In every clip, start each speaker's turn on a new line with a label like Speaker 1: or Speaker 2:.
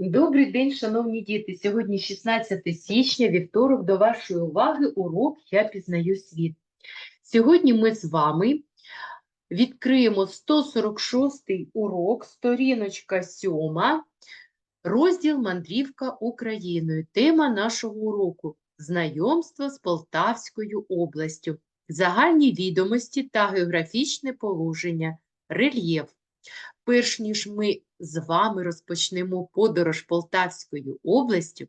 Speaker 1: Добрий день, шановні діти. Сьогодні 16 січня, вівторок, до вашої уваги урок «Я пізнаю світ». Сьогодні ми з вами відкриємо 146-й урок, сторіночка 7, розділ «Мандрівка Україною». Тема нашого уроку – знайомство з Полтавською областю, загальні відомості та географічне положення, рельєф. Перш ніж ми з вами розпочнемо подорож Полтавською областю,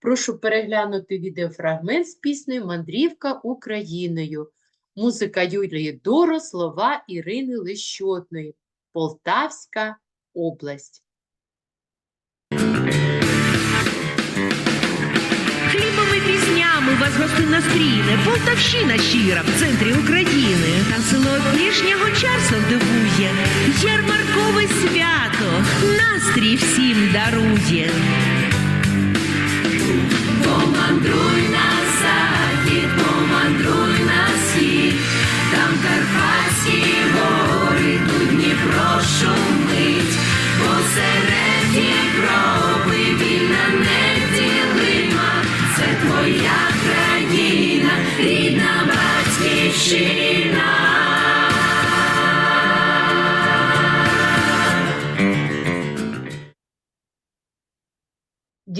Speaker 1: прошу переглянути відеофрагмент з піснею «Мандрівка Україною». Музика Юлії Доро, слова Ірини Лещотної. Полтавська область.
Speaker 2: Піснями вас гостинно стріне Полтавщина щира в центрі України. Та село прежнього часу дивує. Ярмаркове свято настрій всім дарує.
Speaker 3: Помандруй на захід, помандруй на схід, там Карпатські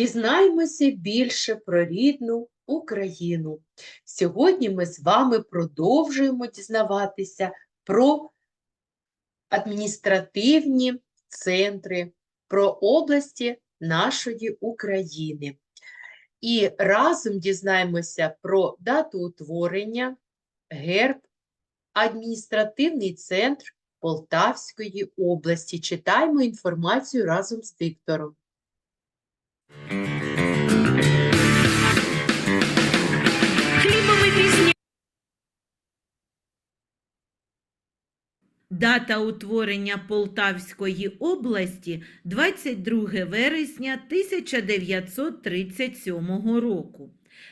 Speaker 1: Дізнаймося більше про рідну Україну. Сьогодні ми з вами продовжуємо дізнаватися про адміністративні центри, про області нашої України. І разом дізнаємося про дату утворення, герб, адміністративний центр Полтавської області. Читаємо інформацію разом з диктором.
Speaker 2: Дата утворення Полтавської області 22 вересня 1937 року.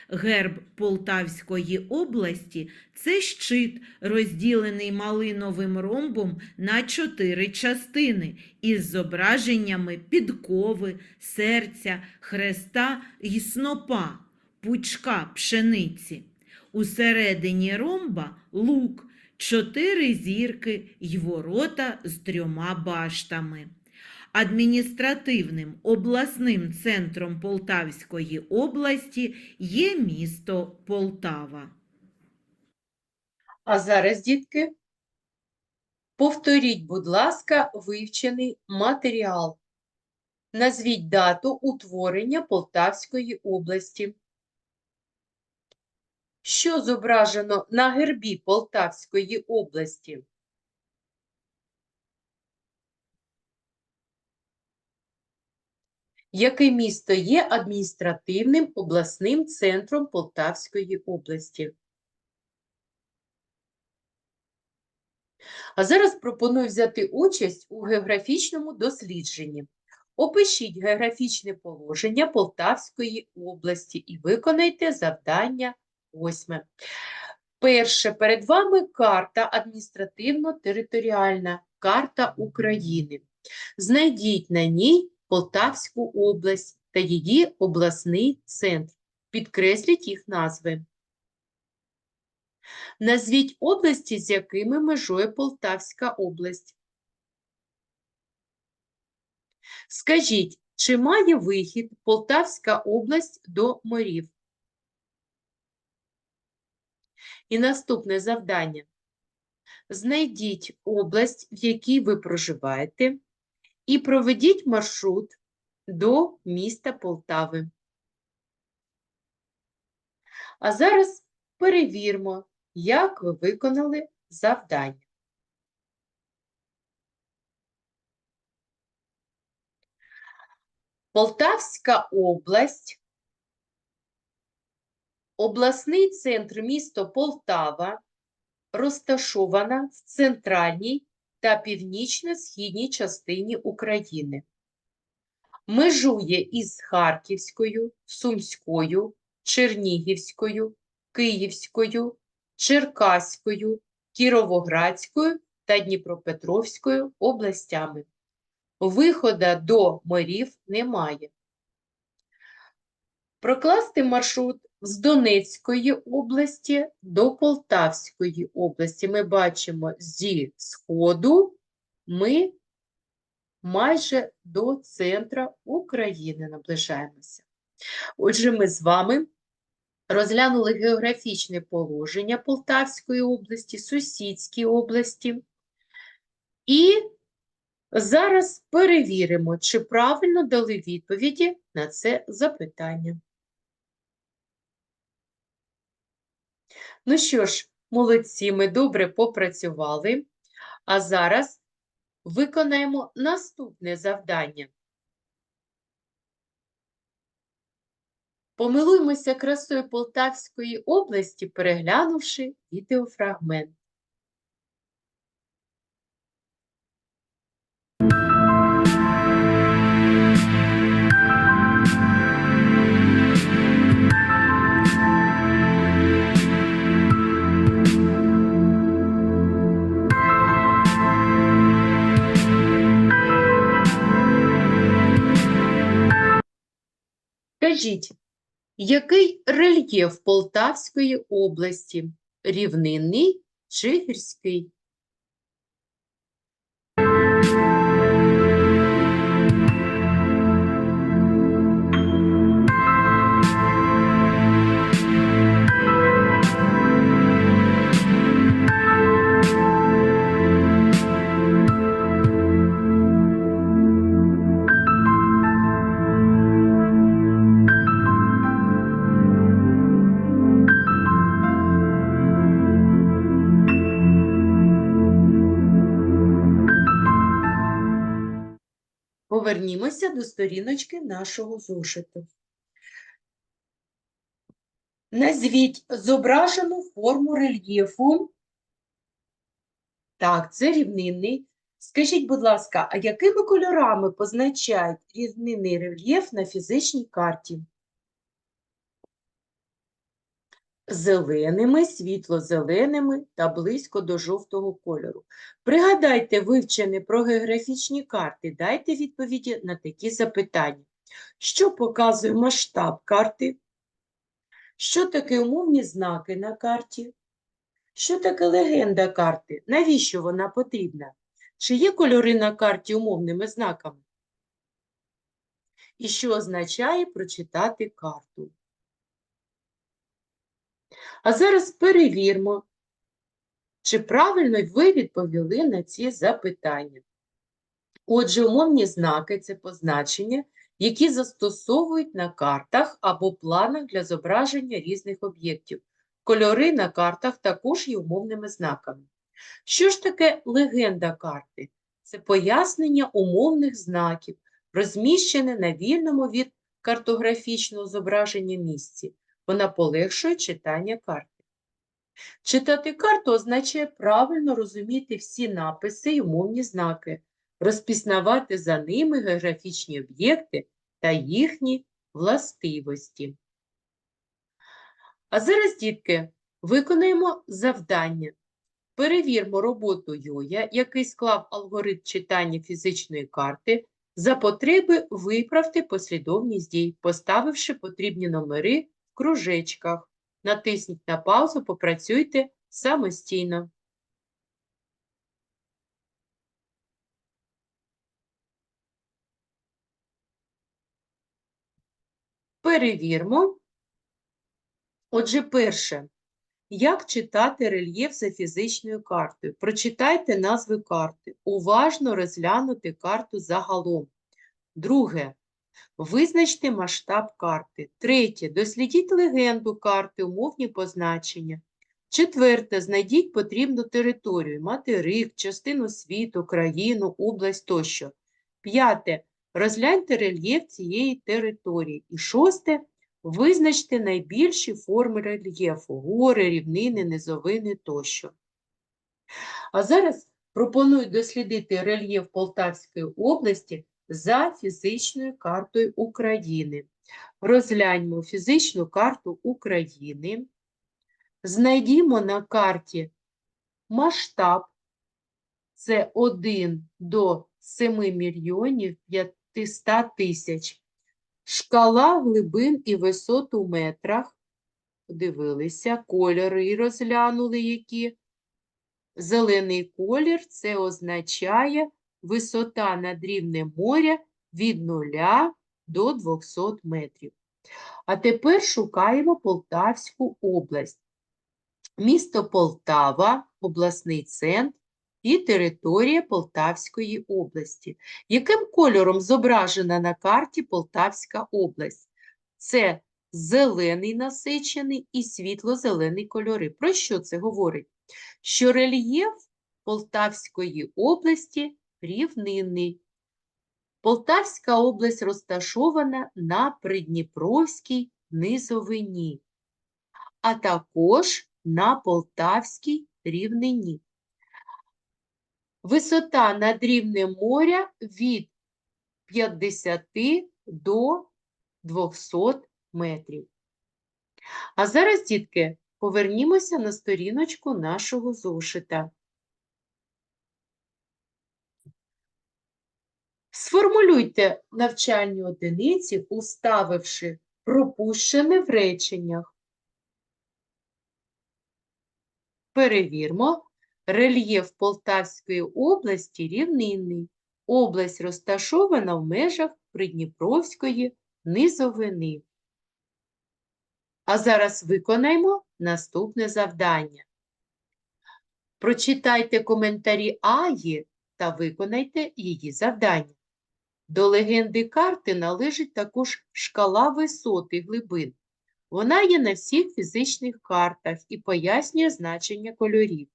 Speaker 2: Герб Полтавської області це щит, розділений малиновим ромбом на чотири частини із зображеннями підкови, серця, хреста і снопа, пучка пшениці. Усередині ромба лук, чотири зірки й ворота з трьома баштами. Адміністративним обласним центром Полтавської області є місто Полтава.
Speaker 1: А зараз, дітки, повторіть, будь ласка, вивчений матеріал. Назвіть дату утворення Полтавської області. Що зображено на гербі Полтавської області? Яке місто є адміністративним обласним центром Полтавської області? А зараз пропоную взяти участь у географічному дослідженні. Опишіть географічне положення Полтавської області і виконайте завдання восьме. Перше, перед вами карта адміністративно-територіальна, карта України. Знайдіть на ній Полтавську область та її обласний центр. Підкресліть їх назви. Назвіть області, з якими межує Полтавська область. Скажіть, чи має вихід Полтавська область до морів? І наступне завдання. Знайдіть область, в якій ви проживаєте, і проведіть маршрут до міста Полтави. А зараз перевіримо, як ви виконали завдання. Полтавська область, обласний центр місто Полтава, розташована в центральній та північно-східній частині України. Межує із Харківською, Сумською, Чернігівською, Київською, Черкаською, Кіровоградською та Дніпропетровською областями. Вихода до морів немає. Прокласти маршрут з Донецької області до Полтавської області. Ми бачимо зі сходу ми майже до центра України наближаємося. Отже, ми з вами розглянули географічне положення Полтавської області, сусідській області. І зараз перевіримо, чи правильно дали відповіді на це запитання. Ну що ж, молодці, ми добре попрацювали. А зараз виконаємо наступне завдання. Помилуймося красою Полтавської області, переглянувши відеофрагмент. Скажіть, який рельєф Полтавської області? Рівнинний чи гірський? Повернімося до сторіночки нашого зошиту. Назвіть зображену форму рельєфу. Так, це рівнинний. Скажіть, будь ласка, а якими кольорами позначають рівнинний рельєф на фізичній карті? Зеленими, світло-зеленими та близько до жовтого кольору. Пригадайте вивчене про географічні карти, дайте відповіді на такі запитання. Що показує масштаб карти? Що таке умовні знаки на карті? Що таке легенда карти? Навіщо вона потрібна? Чи є кольори на карті умовними знаками? І що означає прочитати карту? А зараз перевірмо, чи правильно ви відповіли на ці запитання. Отже, умовні знаки – це позначення, які застосовують на картах або планах для зображення різних об'єктів. Кольори на картах також є умовними знаками. Що ж таке легенда карти? Це пояснення умовних знаків, розміщене на вільному від картографічного зображення місці. Вона полегшує читання карти. Читати карту означає правильно розуміти всі написи і умовні знаки, розпізнавати за ними географічні об'єкти та їхні властивості. А зараз, дітки, виконаємо завдання. Перевірмо роботу Йоя, який склав алгоритм читання фізичної карти. За потреби виправте послідовність дій, поставивши потрібні номери кружечках. Натисніть на паузу, попрацюйте самостійно. Перевірмо. Отже, перше. Як читати рельєф за фізичною картою? Прочитайте назви карти. Уважно розглянути карту загалом. Друге. Визначте масштаб карти. Третє. Дослідіть легенду карти, умовні позначення. Четверте. Знайдіть потрібну територію, материк, частину світу, країну, область тощо. П'яте. Розгляньте рельєф цієї території. І шосте. Визначте найбільші форми рельєфу – гори, рівнини, низовини тощо. А зараз пропоную дослідити рельєф Полтавської області за фізичною картою України. Розгляньмо фізичну карту України. Знайдімо на карті масштаб. Це 1 до 7 мільйонів 500 тисяч. Шкала глибин і висот у метрах. Подивилися, кольори розглянули які. Зелений колір – це означає висота над рівнем моря від 0 до 200 метрів. А тепер шукаємо Полтавську область. Місто Полтава, обласний центр і територія Полтавської області. Яким кольором зображена на карті Полтавська область? Це зелений насичений і світло-зелений кольори. Про що це говорить? Що рельєф Полтавської області рівнинний. Полтавська область розташована на Придніпровській низовині, а також на Полтавській рівнині. Висота над рівнем моря від 50 до 200 метрів. А зараз, дітки, повернімося на сторіночку нашого зошита. Сформулюйте навчальні одиниці, уставивши пропущене в реченнях. Перевірмо. Рельєф Полтавської області рівнинний. Область розташована в межах Придніпровської низовини. А зараз виконаємо наступне завдання. Прочитайте коментарі Аї та виконайте її завдання. До легенди карти належить також шкала висот і глибин. Вона є на всіх фізичних картах і пояснює значення кольорів.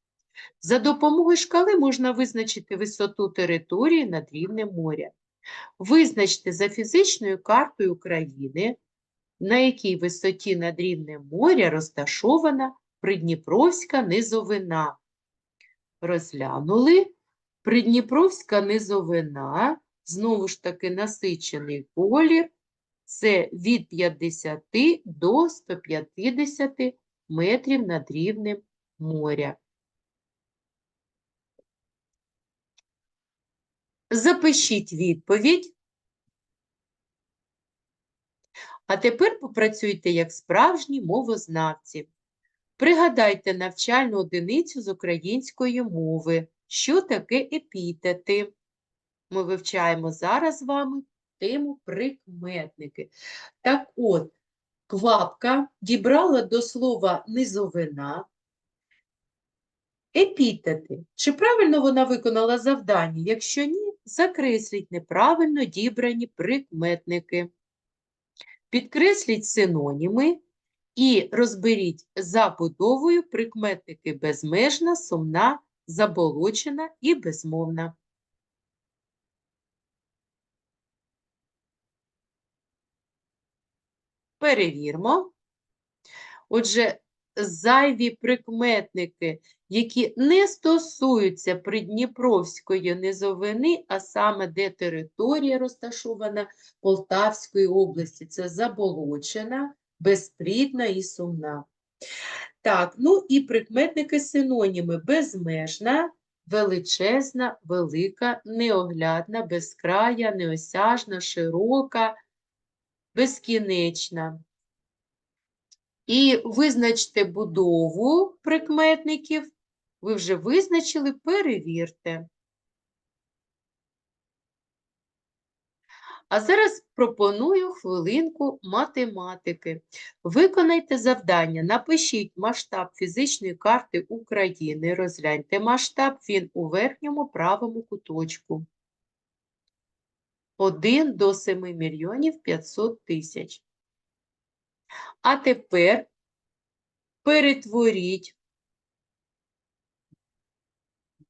Speaker 1: За допомогою шкали можна визначити висоту території над рівнем моря. Визначте за фізичною картою України, на якій висоті над рівнем моря розташована Придніпровська низовина. Розглянули. Придніпровська низовина, знову ж таки насичений колір, це від 50 до 150 метрів над рівнем моря. Запишіть відповідь. А тепер попрацюйте як справжні мовознавці. Пригадайте навчальну одиницю з української мови. Що таке епітети? Ми вивчаємо зараз з вами тему прикметники. Так от, квапка дібрала до слова низовина. Епітети. Чи правильно вона виконала завдання? Якщо ні, закресліть неправильно дібрані прикметники. Підкресліть синоніми і розберіть забудовою прикметники безмежна, сумна, заболочена і безмовна. Перевірмо. Отже, зайві прикметники, які не стосуються Придніпровської низовини, а саме де територія розташована Полтавської області. Це заболочена, безплідна і сумна. Так, ну і прикметники синоніми безмежна, величезна, велика, неоглядна, безкрая, неосяжна, широка, безкінечна. І визначте будову прикметників. Ви вже визначили, перевірте. А зараз пропоную хвилинку математики. Виконайте завдання. Напишіть масштаб фізичної карти України. Розгляньте масштаб, він у верхньому правому куточку. 1 до 7 мільйонів 500 тисяч. А тепер перетворіть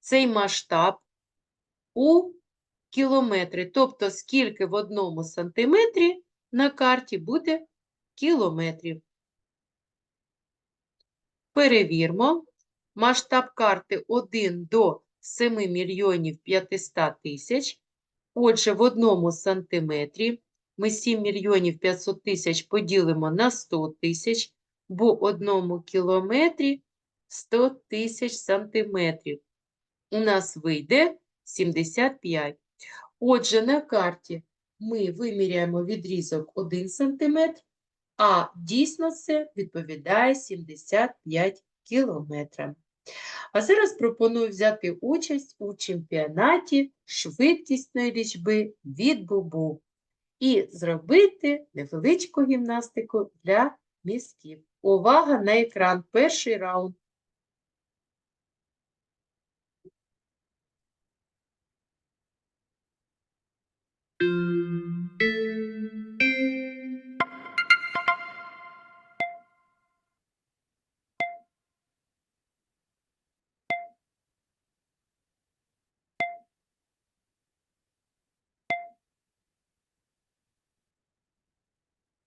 Speaker 1: цей масштаб у кілометри. Тобто, скільки в одному сантиметрі на карті буде кілометрів. Перевірмо. Масштаб карти 1 до 7 мільйонів 500 тисяч. Отже, в одному сантиметрі ми 7 мільйонів 500 тисяч поділимо на 100 тисяч, бо в одному кілометрі 100 тисяч сантиметрів. У нас вийде 75. Отже, на карті ми виміряємо відрізок 1 см, а дійсно це відповідає 75 кілометрам. А зараз пропоную взяти участь у чемпіонаті швидкісної лічби від Бубу і зробити невеличку гімнастику для мізків. Увага на екран. Перший раунд.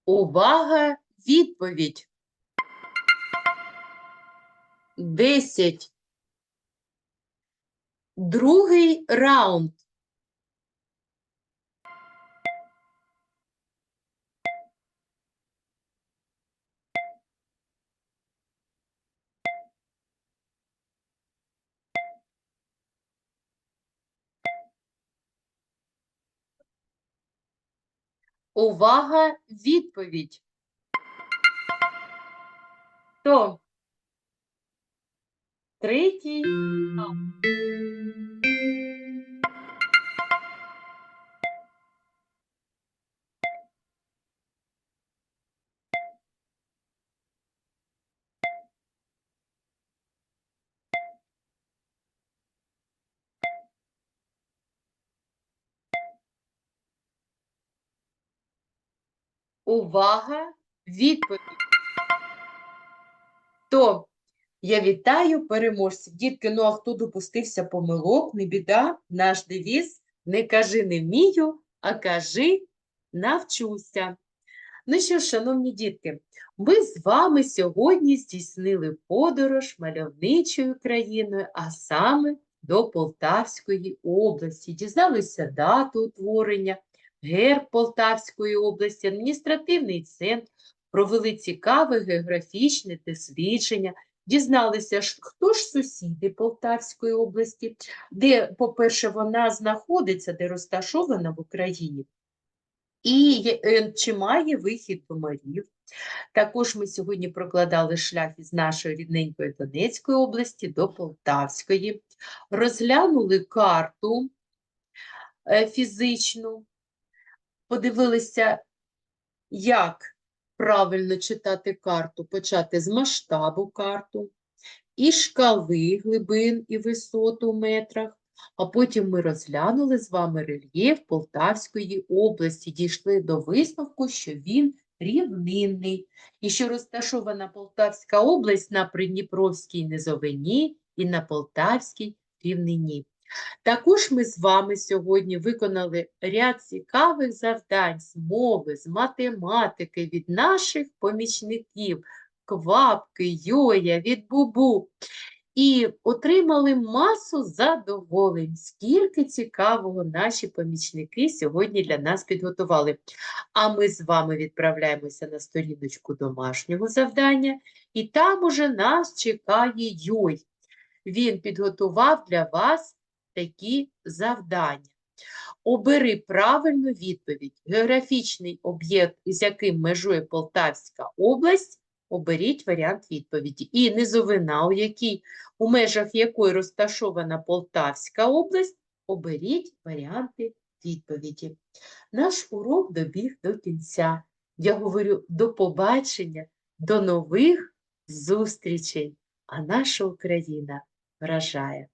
Speaker 1: Увага, відповідь. 10. Другий раунд. Увага, відповідь. То. Третій. Увага, відповідь. То я вітаю переможців. Дітки, ну а хто допустився помилок, не біда, наш девіз не кажи не вмію, а кажи навчуся. Ну що шановні дітки, ми з вами сьогодні здійснили подорож мальовничою країною, а саме до Полтавської області. Дізналися дату утворення, герб Полтавської області, адміністративний центр, провели цікаве географічне дослідження, дізналися, хто ж сусіди Полтавської області, де, по-перше, вона знаходиться, де розташована в Україні, і е, чи має вихід до морів. Також ми сьогодні прокладали шлях із нашої рідненької Донецької області до Полтавської, розглянули карту е, фізичну, подивилися, як правильно читати карту, почати з масштабу карту, і шкали глибин і висот у метрах. А потім ми розглянули з вами рельєф Полтавської області, дійшли до висновку, що він рівнинний, і що розташована Полтавська область на Придніпровській низовині і на Полтавській рівнині. Також ми з вами сьогодні виконали ряд цікавих завдань з мови, з математики від наших помічників Квапки, Йоя, від Бубу. І отримали масу задоволень, скільки цікавого наші помічники сьогодні для нас підготували. А ми з вами відправляємося на сторіночку домашнього завдання, і там уже нас чекає Йой. Він підготував для вас такі завдання. Обери правильну відповідь. Географічний об'єкт, з яким межує Полтавська область, оберіть варіант відповіді. І низовина, у якій, у межах якої розташована Полтавська область, оберіть варіанти відповіді. Наш урок добіг до кінця. Я говорю до побачення, до нових зустрічей, а наша Україна вражає.